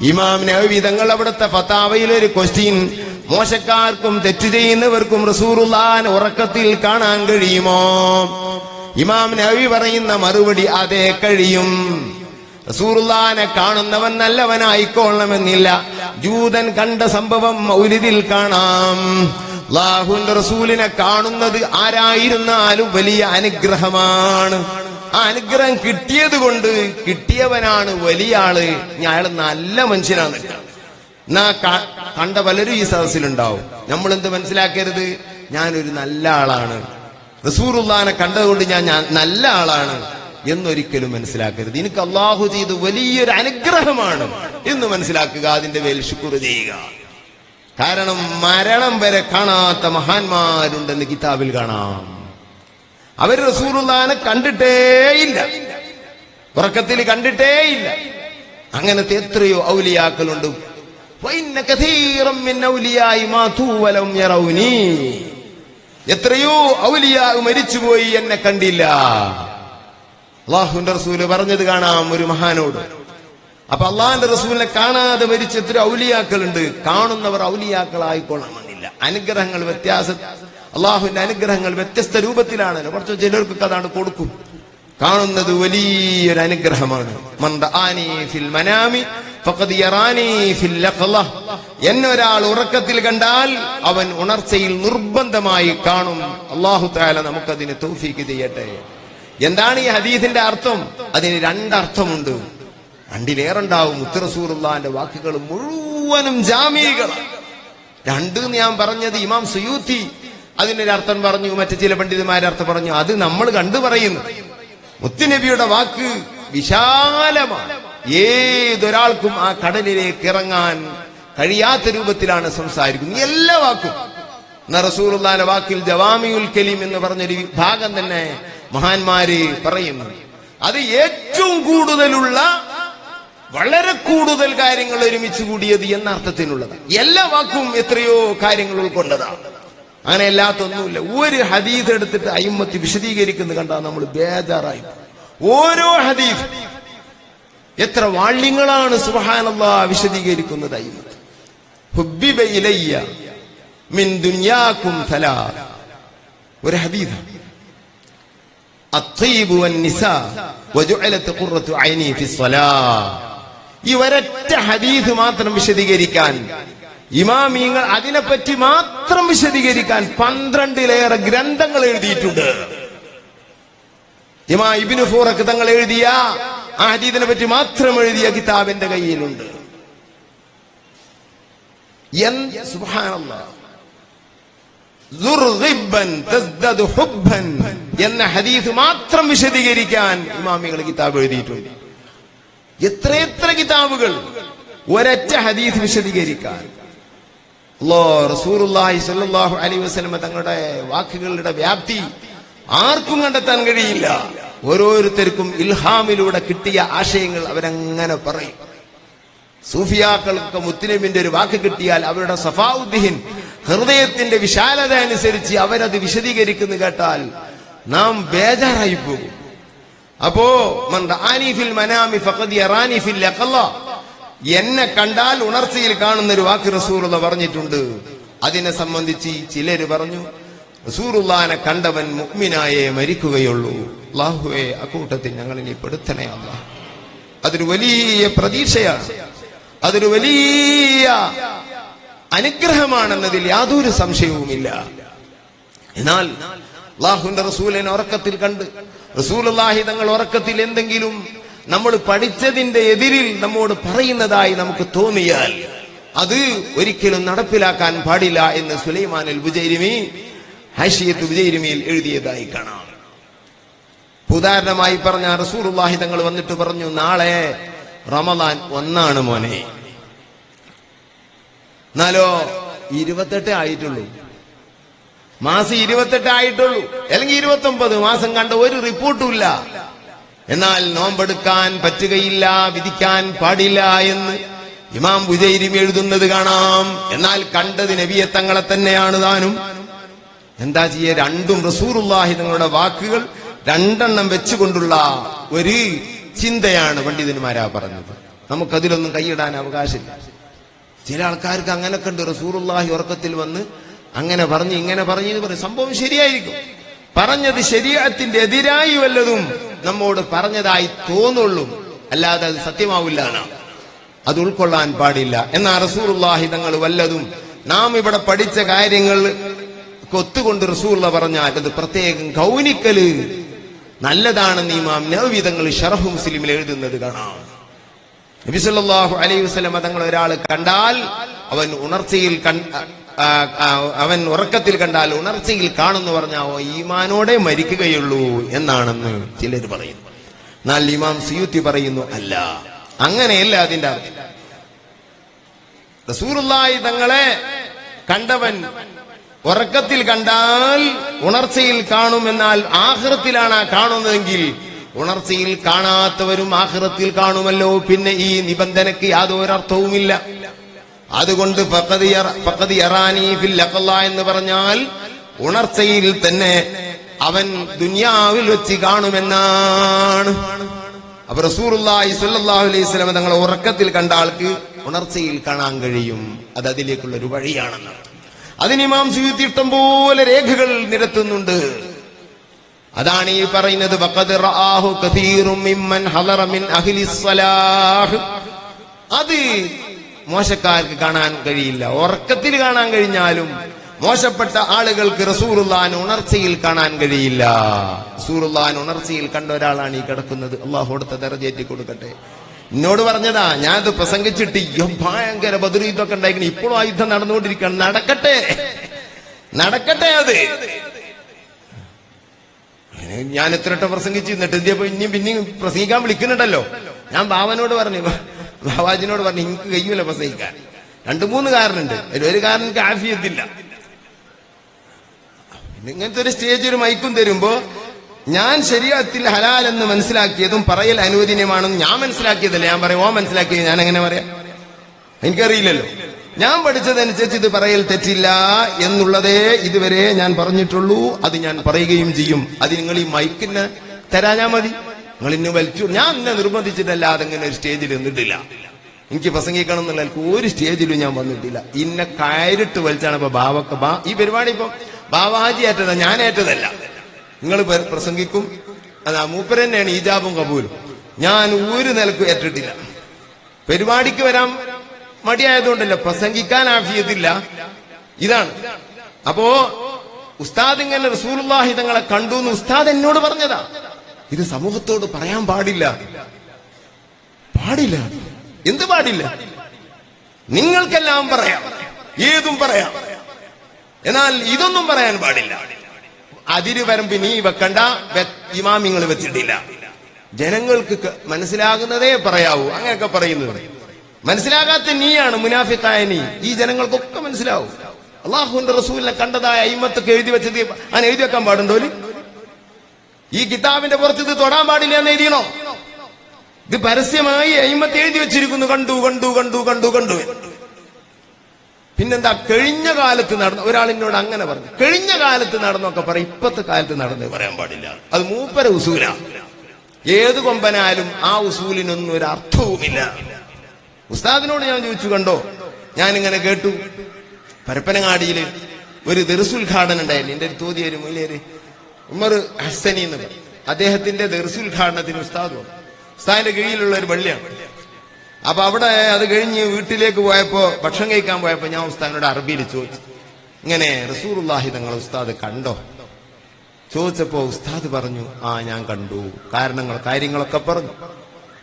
ഇമാം നബി തങ്ങൾ അവിടുത്തെ ഫത്താവയിൽ ഒരു ക്വസ്റ്റ്യൻ മോശക്കാർക്കും തെറ്റു ചെയ്യുന്നവർക്കും റസൂറുല്ലാൻ ഉറക്കത്തിൽ കാണാൻ കഴിയുമോ? ഇമാം നബി പറയുന്ന മറുപടി അതേ കഴിയും. റസൂറുല്ലാനെ കാണുന്നവൻ നല്ലവനായിക്കൊള്ളണമെന്നില്ല. ജൂതൻ കണ്ട സംഭവം മൗലിദിൽ കാണാം. ലാഹുന്റെ റസൂലിനെ കാണുന്നത് ആരായിരുന്നാലും വലിയ അനുഗ്രഹമാണ്. ആ അനുഗ്രഹം കിട്ടിയത് കൊണ്ട് കിട്ടിയവനാണ് വലിയ ആൾ. ഞാൻ അയാൾ നല്ല മനുഷ്യനാണ്. എന്നാ കണ്ട പലരും ഈ സദസ്സിലുണ്ടാവും. നമ്മൾ എന്ത് മനസ്സിലാക്കരുത്? ഞാനൊരു നല്ല ആളാണ്. റസൂറുല്ലാനെ കണ്ടതുകൊണ്ട് ഞാൻ നല്ല ആളാണ് എന്നൊരിക്കലും മനസ്സിലാക്കരുത്. എനിക്ക് അള്ളാഹു ചെയ്ത് വലിയൊരു അനുഗ്രഹമാണ് എന്ന് മനസ്സിലാക്കുക. അതിന്റെ മേൽ ശുക്ർ ചെയ്യുക. കാരണം മരണം വരെ കാണാത്ത മഹാന്മാരുണ്ടെന്ന് കിതാബിൽ കാണാം. അവർ റസൂലുള്ളാനെ കണ്ടിട്ടേയില്ല. ഉറക്കത്തിൽ കണ്ടിട്ടേയില്ല. അങ്ങനത്തെ എത്രയോ ഔലിയാക്കളുണ്ട്. എത്രയോ ഔലിയാ മരിച്ചുപോയി എന്നെ കണ്ടില്ല. അള്ളാഹുന്റെ റസൂൽ പറഞ്ഞത് കാണാം ഒരു മഹാനോട്. അപ്പൊ അള്ളാഹിന്റെ റസൂലിനെ കാണാതെ മരിച്ച എത്ര ഔലിയാക്കളുണ്ട്. കാണുന്നവർ ഔലിയാക്കളായിക്കൊള്ളണമെന്നില്ല. അനുഗ്രഹങ്ങൾ വ്യത്യാസ അള്ളാഹുവിന്റെ അനുഗ്രഹങ്ങൾ വ്യത്യസ്ത രൂപത്തിലാണല്ലോ. കുറച്ച് ചിലർക്ക് അതാണ് കൊടുക്കും. കാണുന്നത് വലിയൊരു അനുഗ്രഹമാണ്. റആനി ഫിൽ മനാമി. എന്നെ ഉറക്കത്തിൽ കണ്ടാൽ അവൻ ഉണർച്ചയിൽ നിർബന്ധമായി കാണും. അള്ളാഹു താല നമുക്കതിന് തൗഫീക്ക് ചെയ്യട്ടെ. എന്താണ് ഈ ഹദീസിന്റെ അർത്ഥം? അതിന് രണ്ടർത്ഥമുണ്ട്. രണ്ടിലേറുണ്ടാവും. ഉത്തരസൂറുള്ളാന്റെ വാക്കുകൾ മുഴുവനും ജാമീകളാണ്. രണ്ട് ഞാൻ പറഞ്ഞത് ഇമാം സുയൂത്തി അതിന്റെ അർത്ഥം പറഞ്ഞു മറ്റു ചില പണ്ഡിതന്മാരെ അർത്ഥം പറഞ്ഞു. അത് നമ്മൾ കണ്ടു പറയുന്നു. മുത്തുനബിയുടെ വാക്ക് വിശാലമാണ്. ഏതൊരാൾക്കും ആ കടലിലേക്ക് ഇറങ്ങാൻ കഴിയാത്ത രൂപത്തിലാണ് സംസാരിക്കുന്നത്. എല്ലാ വാക്കും. റസൂലുള്ളാന്റെ വാക്കിൽ ജവാമിയുൽ കലീം എന്ന് പറഞ്ഞൊരു ഭാഗം തന്നെ മഹാന്മാര് പറയുന്നു. അത് ഏറ്റവും കൂടുതലുള്ള വളരെ കൂടുതൽ കാര്യങ്ങൾ ഒരുമിച്ച് കൂടിയത് എന്ന അർത്ഥത്തിനുള്ളതാണ്. എല്ലാ വാക്കും എത്രയോ കാര്യങ്ങൾ ഉൾക്കൊണ്ടതാണ്. അങ്ങനെ എല്ലാത്തൊന്നുമില്ല ഒരു ഹദീസ് എടുത്തിട്ട് അയിമത്ത് വിശദീകരിക്കുന്നത് കണ്ടാൽ നമ്മൾ ബേജാറായി ഓരോ ഹദീസ് എത്ര വാള്യങ്ങളാണ് സുഹാനല്ല വിശദീകരിക്കുന്നത് അയിമത്ത് മിൻ ഒരു ഹദീസ. ഈ ഒരൊറ്റ ഹദീസ് മാത്രം വിശദീകരിക്കാൻ ഇമാമിയങ്ങൾ അതിനെപ്പറ്റി മാത്രം വിശദീകരിക്കാൻ പന്ത്രണ്ടിലേറെ ഗ്രന്ഥങ്ങൾ എഴുതിയിട്ടുണ്ട്. ഇമാ ഇബിനു ഫൂറക്ക് തങ്ങൾ എഴുതിയ ആ ഹദീദിനെ പറ്റി മാത്രം എഴുതിയ കിതാബിന്റെ കയ്യിലുണ്ട്. എന്ന ഹദീസ് മാത്രം വിശദീകരിക്കാൻ ഇമാമികൾ കിതാബ് എഴുതിയിട്ടുണ്ട്. എത്രയെത്ര കിതാബുകൾ? ഒരറ്റ ഹദീസ് വിശദീകരിക്കാൻ. തങ്ങളുടെ വാക്കുകളുടെ വ്യാപ്തി ആർക്കും കണ്ടെത്താൻ കഴിയില്ല. ഓരോരുത്തർക്കും ഇൽഹാമിലൂടെ കിട്ടിയ ആശയങ്ങൾ അവരങ്ങനെ പറയും. സൂഫിയാക്കൾക്ക് മുത്തലിമിന്റെ ഒരു വാക്ക് കിട്ടിയാൽ അവരുടെ സഫാഉദ്ദീൻ ഹൃദയത്തിന്റെ വിശാലത അനുസരിച്ച് അവരത് വിശദീകരിക്കുന്നു കേട്ടാൽ നാം ബേജാറായി പോകും. അപ്പോ മനാമി ഫഖദ് യറാനി ഫിൽ. എന്നെ കണ്ടാൽ ഉണർച്ചയിൽ കാണുന്ന ഒരു വാക്ക് റസൂലുള്ള പറഞ്ഞിട്ടുണ്ട്. അതിനെ സംബന്ധിച്ച് ചിലര് പറഞ്ഞു റസൂറുല്ലാനെ കണ്ടവൻ മുക്മിനായേ മരിക്കുകയുള്ളൂ. അല്ലാഹുവേ അക്കൂട്ടത്തിൽ ഞങ്ങൾ ഇനി പെടുത്തണേ അല്ലാഹ് അതൊരു വലിയ പ്രതീക്ഷയാണ്. അതൊരു വലിയ അനുഗ്രഹമാണെന്നതിൽ യാതൊരു സംശയവുമില്ല. എന്നാൽ അള്ളാഹുന്റെ റസൂലിനെ ഉറക്കത്തിൽ കണ്ട് റസൂൽ തങ്ങൾ ഉറക്കത്തിൽ എന്തെങ്കിലും നമ്മൾ പഠിച്ചതിന്റെ എതിരിൽ നമ്മോട് പറയുന്നതായി നമുക്ക് തോന്നിയാൽ അത് ഒരിക്കലും നടപ്പിലാക്കാൻ പാടില്ല എന്ന് സുലൈമാൻ അൽ ബുജൈരിമി ഹൈഷിയത്ത് ബുജൈരിമിയിൽ എഴുതിയതായി കാണാം. ഉദാഹരണമായി പറഞ്ഞ റസൂലുള്ളാഹി തങ്ങൾ വന്നിട്ട് പറഞ്ഞു നാളെ റമദാൻ ഒന്നാണ് മോനെ. എന്നാലോ ഇരുപത്തെട്ട് ആയിട്ടുള്ളൂ. മാസം ഇരുപത്തെട്ട് ആയിട്ടുള്ളൂ. അല്ലെങ്കിൽ ഇരുപത്തി ഒമ്പത് മാസം കണ്ട ഒരു റിപ്പോർട്ടും ഇല്ല. എന്നാൽ നോമ്പെടുക്കാൻ പറ്റുകയില്ല വിധിക്കാൻ പാടില്ല എന്ന് ഇമാം ബുജൈരിം എഴുതുന്നത് കാണാം. എന്നാൽ കണ്ടത് നബിയെ തങ്ങളെ തന്നെയാണ് താനും. എന്താ ചെയ്യ? രണ്ടും റസൂറുല്ലാഹി തങ്ങളുടെ വാക്കുകൾ രണ്ടെണ്ണം വെച്ചുകൊണ്ടുള്ള ഒരു ചിന്തയാണ് പണ്ഡിതന്മാരാ പറഞ്ഞത്. നമുക്കതിലൊന്നും കൈയിടാൻ അവകാശമില്ല. ചില ആൾക്കാർക്ക് അങ്ങനെ ഉണ്ട്. റസൂറുല്ലാഹി ഉറക്കത്തിൽ വന്ന് അങ്ങനെ പറഞ്ഞ് ഇങ്ങനെ പറഞ്ഞു എന്ന് പറയും സംഭവം ശരിയായിരിക്കും. പറഞ്ഞത് ശരീരത്തിന്റെ എതിരായി വല്ലതും നമ്മോട് പറഞ്ഞതായി തോന്നുള്ളൂ. അല്ലാതെ അത് സത്യമാവില്ല അത് ഉൾക്കൊള്ളാൻ പാടില്ല. എന്നാ റസൂറുല്ലാഹി തങ്ങൾ വല്ലതും നാം ഇവിടെ പഠിച്ച കാര്യങ്ങൾ ഒത്തുകൊണ്ട് റസൂള്ള പറഞ്ഞാൽ അത് പ്രത്യേകം ഗൗനിക്കൽ. നല്ലതാണെന്ന് ഇമാം നവവി തങ്ങൾ ഷർഹു മുസ്ലിമിൽ എഴുതുന്നത് കാണാം. നബി സല്ലല്ലാഹു അലൈഹി വസല്ലം തങ്ങൾ ഒരാൾ കണ്ടാൽ അവൻ ഉണർച്ചയിൽ അവൻ ഉറക്കത്തിൽ കണ്ടാൽ ഉണർച്ചയിൽ കാണുന്നു പറഞ്ഞാൽ ഈമാനോടെ മരിക്കുകയുള്ളൂ എന്നാണെന്ന് ചിലർ പറയുന്നു എന്നാൽ ഇമാം സിയുത്തി പറയുന്നു അല്ല അങ്ങനെയല്ല അതിന്റെ അർത്ഥം. തങ്ങളെ കണ്ടവൻ ഉറക്കത്തിൽ കണ്ടാൽ ഉണർച്ചയിൽ കാണുമെന്നാൽ ആഹൃത്തിലാണ് കാണുന്നതെങ്കിൽ ഉണർച്ചയിൽ കാണാത്തവരും ആഹൃത്തിൽ കാണുമല്ലോ. പിന്നെ ഈ നിബന്ധനയ്ക്ക് യാതൊരു അർത്ഥവുമില്ല അതുകൊണ്ട് എന്ന് പറഞ്ഞാൽ ഉണർച്ചയിൽ തന്നെ അവൻ ദുനിയാവിൽ വെച്ച് കാണുമെന്നാണ്. അപ്പൊ റസൂറുല്ലാഹി സുല്ലാഹു അലൈഹി വസല്ലം തങ്ങളെ ഉറക്കത്തിൽ കണ്ട ആൾക്ക് ഉണർച്ചയിൽ കാണാൻ കഴിയും. അത് അതിലേക്കുള്ള ഒരു വഴിയാണെന്ന്. അതിന് ഇമാം സുയൂത്തി ഇഷ്ടം പോലെ രേഖകൾ നിരത്തുന്നുണ്ട്. അതാണ് ഈ പറയുന്നത് അത് മോശക്കാർക്ക് കാണാൻ കഴിയില്ല. ഉറക്കത്തിൽ കാണാൻ കഴിഞ്ഞാലും മോശപ്പെട്ട ആളുകൾക്ക് റസൂറുല്ലാൻ ഉണർച്ചയിൽ കാണാൻ കഴിയില്ല. റസൂറുല്ലാൻ ഉണർച്ചയിൽ കണ്ട ഒരാളാണ് ഈ കിടക്കുന്നത്. അള്ളാഹു അടുത്ത ദറജേറ്റി കൊടുക്കട്ടെ. എന്നോട് പറഞ്ഞതാ ഞാനത് പ്രസംഗിച്ചിട്ട് ഭയങ്കര ബദുരീതൊക്കെ ഉണ്ടായിരിക്കണം ഇപ്പോഴും ആ യുദ്ധം നടന്നുകൊണ്ടിരിക്കണം നടക്കട്ടെ. നടക്കട്ടെ അത്. ഞാൻ എത്ര വട്ടം പ്രസംഗിച്ചു എന്നിട്ട് എന്തിയപ്പോ ഇനിയും പിന്നെയും പ്രസംഗിക്കാൻ വിളിക്കുന്നുണ്ടല്ലോ. ഞാൻ ബാവനോട് പറഞ്ഞു ബാവാജിനോട് പറഞ്ഞു എനിക്ക് കഴിയൂല പ്രസംഗിക്കാൻ. രണ്ടു മൂന്ന് കാരണുണ്ട്. ഒരു കാരണം കാഫിയത്തില്ല. ഇങ്ങനത്തെ ഒരു സ്റ്റേജ് ഒരു മൈക്കും തരുമ്പോ ഞാൻ ശരീരത്തിൽ ഹലാൽ എന്ന് മനസ്സിലാക്കിയതും പറയൽ അനുവദനീയമാണെന്ന് ഞാൻ മനസ്സിലാക്കിയതല്ല. ഞാൻ പറയും ഓ മനസ്സിലാക്കിയത് ഞാൻ എങ്ങനെ പറയാം? എനിക്കറിയില്ലല്ലോ. ഞാൻ പഠിച്ചതനുസരിച്ച് ഇത് പറയൽ തെറ്റില്ല എന്നുള്ളതേ ഇതുവരെ ഞാൻ പറഞ്ഞിട്ടുള്ളൂ. അത് ഞാൻ പറയുകയും ചെയ്യും. അത് നിങ്ങൾ ഈ മൈക്കിന് തരാഞ്ഞാ മതി. നിങ്ങൾ ഇന്ന് വലിച്ചു. ഞാൻ എന്നെ നിർബന്ധിച്ചിട്ടല്ലാതെ ഇങ്ങനെ ഒരു സ്റ്റേജിൽ നിന്നിട്ടില്ല. എനിക്ക് പ്രസംഗിക്കണം എന്നുള്ള ഒരു സ്റ്റേജിലും ഞാൻ വന്നിട്ടില്ല. ഇന്നെ കയറിട്ട് വലിച്ചാണ് ഇപ്പൊ ബാവക്ക ബാ ഈ പരിപാടി ഇപ്പം ബാവാജി ഏറ്റതാ ഞാൻ ഏറ്റതല്ല. നിങ്ങൾ പ്രസംഗിക്കും. അതാ മൂപ്പര് തന്നെയാണ് ഈജാബും കബൂലും. ഞാൻ ഒരു നിലയ്ക്ക് ഏറ്റിട്ടില്ല. പരിപാടിക്ക് വരാൻ മടിയായതുകൊണ്ടല്ല പ്രസംഗിക്കാൻ ആഫിയത്തില്ല. ഇതാണ്. അപ്പോ ഉസ്താദ് ഇങ്ങനെ റസൂലുള്ളാഹി തങ്ങളെ കണ്ടു എന്ന് ഉസ്താദ് എന്നോട് പറഞ്ഞതാ. ഇത് സമൂഹത്തോട് പറയാൻ പാടില്ല. പാടില്ല. എന്ത് പാടില്ല? നിങ്ങൾക്കെല്ലാം പറയാം. ഏതും പറയാം. എന്നാൽ ഇതൊന്നും പറയാൻ പാടില്ല. അതിര് വരമ്പ് നീ വെക്കണ്ട. ഇമാമിങ്ങൾ വെച്ചിട്ടില്ല. ജനങ്ങൾക്ക് മനസ്സിലാകുന്നതേ പറയാവൂ. അങ്ങനെയൊക്കെ പറയുന്നത്. മനസ്സിലാകാത്ത നീയാണ് മുനാഫിക്കായ നീ. ഈ ജനങ്ങൾക്കൊക്കെ മനസ്സിലാവും. അള്ളാഹുന്റെ റസൂലിനെ കണ്ടതായ അയിമത്തൊക്കെ എഴുതി വെച്ചത് അങ്ങനെ എഴുതി വെക്കാൻ പാടുണ്ടോ? ഈ കിതാബിന്റെ പുറത്ത് ഇത് തൊടാൻ പാടില്ല എന്ന് എഴുതിയണോ? ഇത് പരസ്യമായി അയിമത്ത് എഴുതി വെച്ചിരിക്കുന്നു. കണ്ടു കണ്ടു കണ്ടു കണ്ടു കണ്ടു പിന്നെന്താ? കഴിഞ്ഞ കാലത്ത് നടന്ന ഒരാൾ എന്നോട് അങ്ങനെ പറഞ്ഞു. കഴിഞ്ഞ കാലത്ത് നടന്നൊക്കെ പറയും. ഇപ്പത്തെ കാലത്ത് നടന്ന് പറയാൻ പാടില്ല. അത് മൂപ്പര ഉസൂല. ഏത് കൊമ്പനായാലും ആ ഉസൂലിനൊന്നും ഒരു അർത്ഥവുമില്ല. ഉസ്താദിനോട് ഞാൻ ചോദിച്ചു കണ്ടോ? ഞാൻ ഇങ്ങനെ കേട്ടു. പരപ്പനങ്ങാടിയിൽ ഒരു ദർസുദ്ഘാടനം ഉണ്ടായിരുന്നു. എന്റെ ഒരു തോതിയ ഒരു മൂലര് ഉമർ ഹസ്സനി എന്ന് പറയും. അദ്ദേഹത്തിന്റെ ദർസുദ്ഘാടനത്തിന് ഉസ്താദ് ഉസ്താദിന്റെ കീഴിലുള്ള ഒരു പള്ളിയാണ്. അപ്പൊ അവിടെ അത് കഴിഞ്ഞ് വീട്ടിലേക്ക് പോയപ്പോ ഭക്ഷണം കഴിക്കാൻ പോയപ്പോ ഞാൻ ഉസ്താദിനോട് അറബിയിൽ ചോദിച്ചു. ഇങ്ങനെ റസൂറുല്ലാഹി തങ്ങൾ ഉസ്താദ് കണ്ടോ? ചോദിച്ചപ്പോ ഉസ്താദ് പറഞ്ഞു ആ ഞാൻ കണ്ടു. കാരണങ്ങൾ കാര്യങ്ങളൊക്കെ പറഞ്ഞു.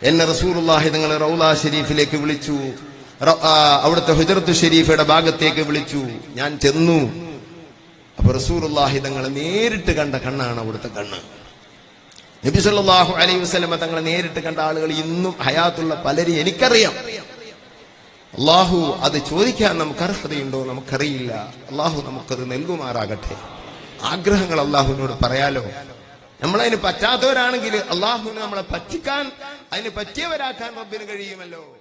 എന്നെ റസൂറുല്ലാഹി തങ്ങൾ റൗല ഷെരീഫിലേക്ക് വിളിച്ചു. അവിടുത്തെ ഹുജറത്ത് ഷെരീഫയുടെ ഭാഗത്തേക്ക് വിളിച്ചു. ഞാൻ ചെന്നു. അപ്പൊ റസൂറുല്ലാഹി തങ്ങളെ നേരിട്ട് കണ്ട കണ്ണാണ് അവിടുത്തെ കണ്ണ്. നബി സല്ലല്ലാഹു അലൈഹി വസ്ലമ തങ്ങളെ നേരിട്ട് കണ്ട ആളുകൾ ഇന്നും ഹയാത്തുള്ള പലരും എനിക്കറിയാം. അള്ളാഹു അത് ചോദിക്കാൻ നമുക്ക് അർഹതയുണ്ടോ നമുക്കറിയില്ല. അള്ളാഹു നമുക്കത് നൽകുമാറാകട്ടെ. ആഗ്രഹങ്ങൾ അള്ളാഹുവിനോട് പറയാലോ? നമ്മളതിന് പറ്റാത്തവരാണെങ്കിൽ അള്ളാഹുവിന് നമ്മളെ പറ്റിക്കാൻ അതിന് പറ്റിയവരാക്കാൻ റബ്ബിന് കഴിയുമല്ലോ?